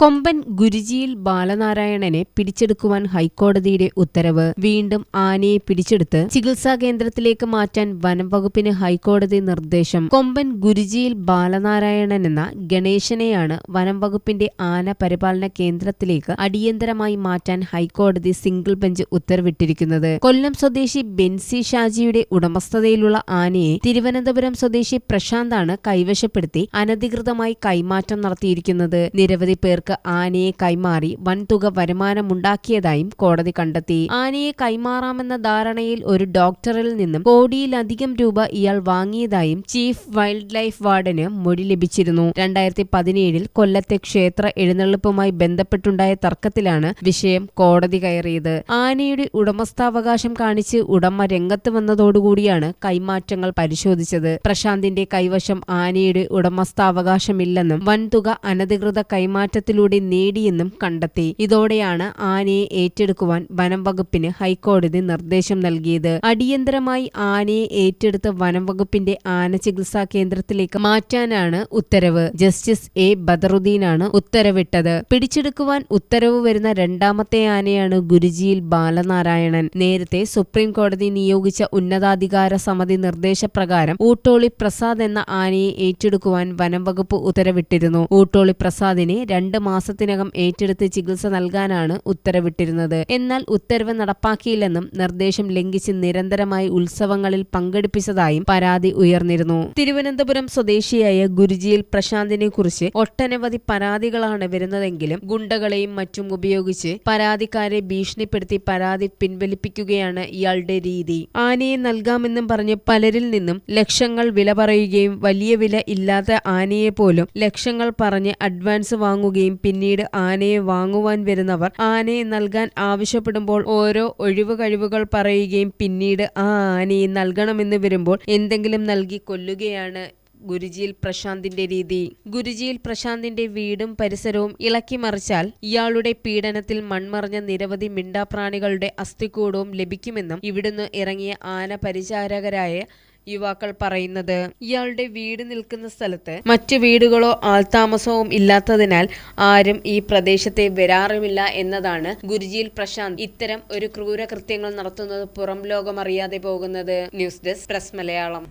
കൊമ്പൻ ഗുരുജിയിൽ ബാലനാരായണനെ പിടിച്ചെടുക്കുവാൻ ഹൈക്കോടതിയുടെ ഉത്തരവ് വീണ്ടും ആനയെ പിടിച്ചെടുത്ത് ചികിത്സാ കേന്ദ്രത്തിലേക്ക് മാറ്റാൻ വനം വകുപ്പിന് ഹൈക്കോടതി നിർദ്ദേശം. കൊമ്പൻ ഗുരുജിയിൽ ബാലനാരായണൻ എന്ന ഗണേശനെയാണ് വനം വകുപ്പിന്റെ ആന പരിപാലന കേന്ദ്രത്തിലേക്ക് അടിയന്തരമായി മാറ്റാൻ ഹൈക്കോടതി സിംഗിൾ ബെഞ്ച് ഉത്തരവിട്ടിരിക്കുന്നത്. കൊല്ലം സ്വദേശി ബെൻസി ഷാജിയുടെ ഉടമസ്ഥതയിലുള്ള ആനയെ തിരുവനന്തപുരം സ്വദേശി പ്രശാന്താണ് കൈവശപ്പെടുത്തി അനധികൃതമായി കൈമാറ്റം നടത്തിയിരിക്കുന്നത്. നിരവധി പേർക്ക് ആനയെ കൈമാറി വൻതുക വരുമാനമുണ്ടാക്കിയതായും കോടതി കണ്ടെത്തി. ആനയെ കൈമാറാമെന്ന ധാരണയിൽ ഒരു ഡോക്ടറിൽ നിന്നും കോടിയിലധികം രൂപ ഇയാൾ വാങ്ങിയതായും ചീഫ് വൈൽഡ് ലൈഫ് വാർഡന് മൊഴി ലഭിച്ചിരുന്നു. രണ്ടായിരത്തി പതിനേഴിൽ കൊല്ലത്തെ ക്ഷേത്ര എഴുന്നള്ളിപ്പുമായി ബന്ധപ്പെട്ടുണ്ടായ തർക്കത്തിലാണ് വിഷയം കോടതി കയറിയത്. ആനയുടെ ഉടമസ്ഥാവകാശം കാണിച്ച് ഉടമ രംഗത്ത് വന്നതോടുകൂടിയാണ് കൈമാറ്റങ്ങൾ പരിശോധിച്ചത്. പ്രശാന്തിന്റെ കൈവശം ആനയുടെ ഉടമസ്ഥാവകാശമില്ലെന്നും വൻതുക അനധികൃത കൈമാറ്റത്തിലൂടെ നേടിയെന്നും കണ്ടെത്തി. ഇതോടെയാണ് ആനയെ ഏറ്റെടുക്കുവാൻ വനം വകുപ്പിന് ഹൈക്കോടതി നിർദ്ദേശം നൽകിയത്. അടിയന്തരമായി ആനയെ ഏറ്റെടുത്ത വനം വകുപ്പിന്റെ ആന ചികിത്സാ കേന്ദ്രത്തിലേക്ക് മാറ്റാനാണ് ഉത്തരവ്. Justice A. ബദറുദ്ദീനാണ് ഉത്തരവിട്ടത്. പിടിച്ചെടുക്കുവാൻ ഉത്തരവ് വരുന്ന രണ്ടാമത്തെ ആനയാണ് ഗുരുജിയിൽ ബാലനാരായണൻ. നേരത്തെ സുപ്രീം കോടതി നിയോഗിച്ച ഉന്നതാധികാര സമിതി നിർദ്ദേശപ്രകാരം ഊട്ടോളി പ്രസാദ് എന്ന ആനയെ ഏറ്റെടുക്കുവാൻ വനം വകുപ്പ് ഉത്തരവിട്ടിരുന്നു. ഊട്ടോളി പ്രസാദിനെ രണ്ട് മാസത്തിനകം ഏറ്റെടുത്ത് ചികിത്സ നൽകാനാണ് ഉത്തരവിട്ടിരുന്നത്. എന്നാൽ ഉത്തരവ് നടപ്പാക്കിയില്ലെന്നും നിർദ്ദേശം ലംഘിച്ച് നിരന്തരമായി ഉത്സവങ്ങളിൽ പങ്കെടുപ്പിച്ചതായും പരാതി ഉയർന്നിരുന്നു. തിരുവനന്തപുരം സ്വദേശിയായ ഗുരുജിയിൽ പ്രശാന്തിനെ കുറിച്ച് ഒട്ടനവധി പരാതികളാണ് വരുന്നതെങ്കിലും ഗുണ്ടകളെയും മറ്റും ഉപയോഗിച്ച് പരാതിക്കാരെ ഭീഷണിപ്പെടുത്തി പരാതി പിൻവലിപ്പിക്കുകയാണ് ഇയാളുടെ രീതി. ആനയെ നൽകാമെന്നും പറഞ്ഞ് പലരിൽ നിന്നും ലക്ഷങ്ങൾ വില പറയുകയും വലിയ വില ഇല്ലാത്ത ആനയെ പോലും ലക്ഷങ്ങൾ പറഞ്ഞ് അഡ്വാൻസ് വാങ്ങുകയും പിന്നീട് ആനയെ വാങ്ങുവാൻ വരുന്നവർ ആനയെ നൽകാൻ ആവശ്യപ്പെടുമ്പോൾ ഓരോ ഒഴിവ് കഴിവുകൾ പറയുകയും പിന്നീട് ആ ആനയെ നൽകണമെന്ന് വരുമ്പോൾ എന്തെങ്കിലും നൽകി കൊല്ലുകയാണ് ഗുരുജിയിൽ പ്രശാന്തിന്റെ രീതി. ഗുരുജിയിൽ പ്രശാന്തിന്റെ വീടും പരിസരവും ഇളക്കി മറിച്ചാൽ ഇയാളുടെ പീഡനത്തിൽ മൺമറഞ്ഞ നിരവധി മിണ്ടാപ്രാണികളുടെ അസ്ഥിക്കൂടവും ലഭിക്കുമെന്നും ഇവിടുന്ന് ഇറങ്ങിയ ആന പരിചാരകരായ യുവാക്കൾ പറയുന്നത് ഇയാളുടെ വീട് നിൽക്കുന്ന സ്ഥലത്ത് മറ്റു വീടുകളോ ആൾതാമസവും ഇല്ലാത്തതിനാൽ ആരും ഈ പ്രദേശത്തെ വരാറുമില്ല എന്നതാണ് ഗുരുജിയിൽ പ്രശാന്ത് ഇത്തരം ഒരു ക്രൂരകൃത്യങ്ങൾ നടത്തുന്നത് പുറം ലോകം അറിയാതെ പോകുന്നത്. News desk press Malayalam.